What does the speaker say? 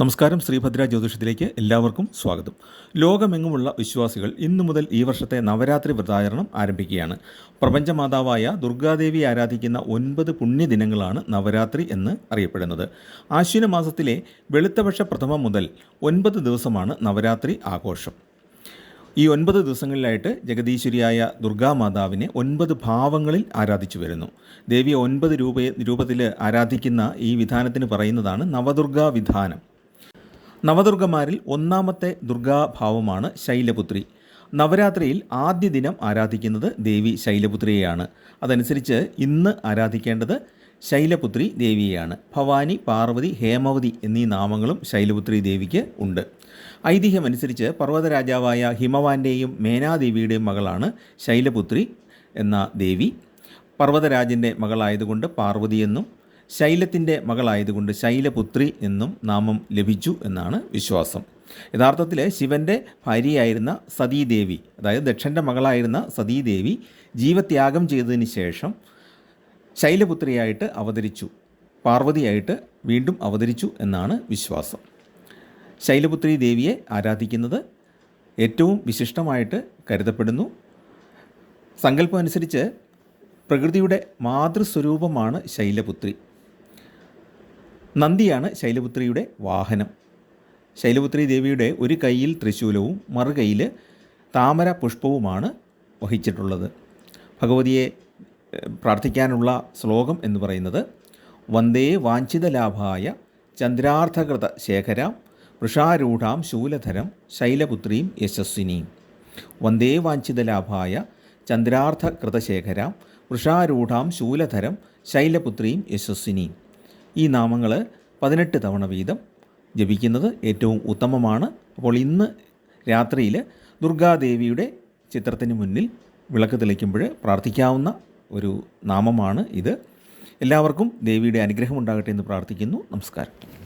നമസ്കാരം ശ്രീഭദ്ര ജ്യോതിഷത്തിലേക്ക് എല്ലാവർക്കും സ്വാഗതം. ലോകമെങ്ങുമുള്ള വിശ്വാസികൾ ഇന്നു മുതൽ ഈ വർഷത്തെ നവരാത്രി വ്രതാചരണം ആരംഭിക്കുകയാണ്. പ്രപഞ്ചമാതാവായ ദുർഗാദേവി ആരാധിക്കുന്ന ഒൻപത് പുണ്യദിനങ്ങളാണ് നവരാത്രി എന്ന് അറിയപ്പെടുന്നത്. ആശ്വിന മാസത്തിലെ വെളുത്തപക്ഷ പ്രഥമം മുതൽ ഒൻപത് ദിവസമാണ് നവരാത്രി ആഘോഷം. ഈ ഒൻപത് ദിവസങ്ങളിലായിട്ട് ജഗദീശ്വരിയായ ദുർഗാമാതാവിനെ ഒൻപത് ഭാവങ്ങളിൽ ആരാധിച്ചു വരുന്നു. ദേവിയെ ഒൻപത് രൂപ രൂപത്തിൽ ആരാധിക്കുന്ന ഈ വിധാനത്തിന് പറയുന്നതാണ് നവദുർഗാ വിധാനം. നവദുർഗമാരിൽ ഒന്നാമത്തെ ദുർഗാഭാവമാണ് ശൈലപുത്രി. നവരാത്രിയിൽ ആദ്യ ദിനം ആരാധിക്കുന്നത് ദേവി ശൈലപുത്രിയെയാണ്. അതനുസരിച്ച് ഇന്ന് ആരാധിക്കേണ്ടത് ശൈലപുത്രി ദേവിയെയാണ്. ഭവാനി പാർവതി ഹേമവതി എന്നീ നാമങ്ങളും ശൈലപുത്രി ദേവിക്ക് ഉണ്ട്. ഐതിഹ്യമനുസരിച്ച് പർവതരാജാവായ ഹിമവാന്റെയും മേനാദേവിയുടെയും മകളാണ് ശൈലപുത്രി എന്ന ദേവി. പർവതരാജന്റെ മകളായതുകൊണ്ട് പാർവതി എന്നും ശൈലത്തിന്റെ മകളായതുകൊണ്ട് ശൈലപുത്രി എന്നും നാമം ലഭിച്ചു എന്നാണ് വിശ്വാസം. യഥാർത്ഥത്തിൽ ശിവന്റെ ഭാര്യയായിരുന്ന സതീദേവി അതായത് ദക്ഷന്റെ മകളായിരുന്ന സതീദേവി ജീവത്യാഗം ചെയ്തതിന് ശേഷം ശൈലപുത്രിയായിട്ട് അവതരിച്ചു. പാർവതിയായിട്ട് വീണ്ടും അവതരിച്ചു എന്നാണ് വിശ്വാസം. ശൈലപുത്രി ദേവിയെ ആരാധിക്കുന്നത് ഏറ്റവും വിശിഷ്ടമായിട്ട് കരുതപ്പെടുന്നു. സങ്കല്പം അനുസരിച്ച് പ്രകൃതിയുടെ മാതൃസ്വരൂപമാണ് ശൈലപുത്രി. നന്ദിയാണ് ശൈലപുത്രിയുടെ വാഹനം. ശൈലപുത്രി ദേവിയുടെ ഒരു കൈയിൽ ത്രിശൂലവും മറുകൈയിൽ താമര പുഷ്പവുമാണ് വഹിച്ചിട്ടുള്ളത്. ഭഗവതിയെ പ്രാർത്ഥിക്കാനുള്ള ശ്ലോകം എന്ന് പറയുന്നത് വന്ദേ വാഞ്ചിതലാഭായ ചന്ദ്രാർത്ഥകൃത ശേഖരാം വൃഷാരൂഢാം ശൂലധരം ശൈലപുത്രീം യശസ്വിനിയും വന്ദേ വാഞ്ചിതലാഭായ ചന്ദ്രാർത്ഥകൃതശേഖരാം വൃഷാരൂഢാം ശൂലധരം ശൈലപുത്രീം യശസ്വിനീം ഈ നാമങ്ങൾ പതിനെട്ട് തവണ വീതം ജപിക്കുന്നത് ഏറ്റവും ഉത്തമമാണ്. അപ്പോൾ ഇന്ന് രാത്രിയിൽ ദുർഗാദേവിയുടെ ചിത്രത്തിന് മുന്നിൽ വിളക്ക് തെളിക്കുമ്പോൾ പ്രാർത്ഥിക്കാവുന്ന ഒരു നാമമാണ് ഇത്. എല്ലാവർക്കും ദേവിയുടെ അനുഗ്രഹം ഉണ്ടാകട്ടെ എന്ന് പ്രാർത്ഥിക്കുന്നു. നമസ്കാരം.